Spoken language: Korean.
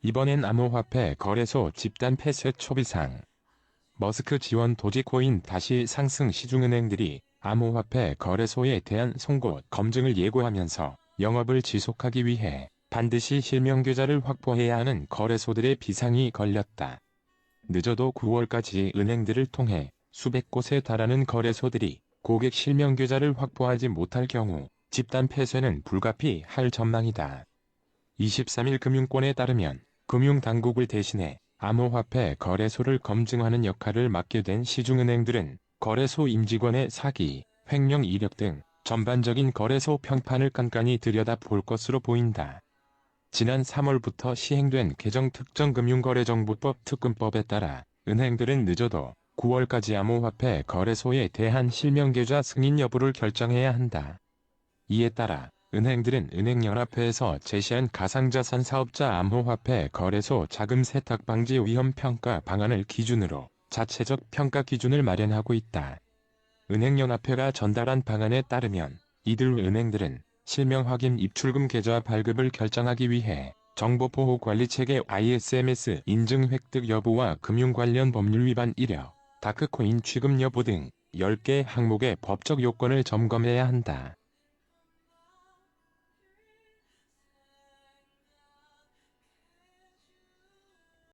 이번엔 암호화폐 거래소 집단 폐쇄 초비상. 머스크 지원 도지코인 다시 상승 시중은행들이 암호화폐 거래소에 대한 송곳 검증을 예고하면서 영업을 지속하기 위해 반드시 실명 계좌를 확보해야 하는 거래소들의 비상이 걸렸다. 늦어도 9월까지 은행들을 통해 수백 곳에 달하는 거래소들이 고객 실명 계좌를 확보하지 못할 경우 집단 폐쇄는 불가피할 전망이다. 23일 금융권에 따르면 금융당국을 대신해 암호화폐 거래소를 검증하는 역할을 맡게 된 시중은행들은 거래소 임직원의 사기, 횡령 이력 등 전반적인 거래소 평판을 깐깐히 들여다볼 것으로 보인다. 지난 3월부터 시행된 개정 특정금융거래정보법 특근법에 따라 은행들은 늦어도 9월까지 암호화폐 거래소에 대한 실명계좌 승인 여부를 결정해야 한다. 이에 따라 은행들은 은행연합회에서 제시한 가상자산 사업자 암호화폐 거래소 자금 세탁 방지 위험 평가 방안을 기준으로 자체적 평가 기준을 마련하고 있다. 은행연합회가 전달한 방안에 따르면 이들 은행들은 실명 확인 입출금 계좌 발급을 결정하기 위해 정보보호관리체계 ISMS 인증 획득 여부와 금융 관련 법률 위반 이력, 다크코인 취급 여부 등 10개 항목의 법적 요건을 점검해야 한다.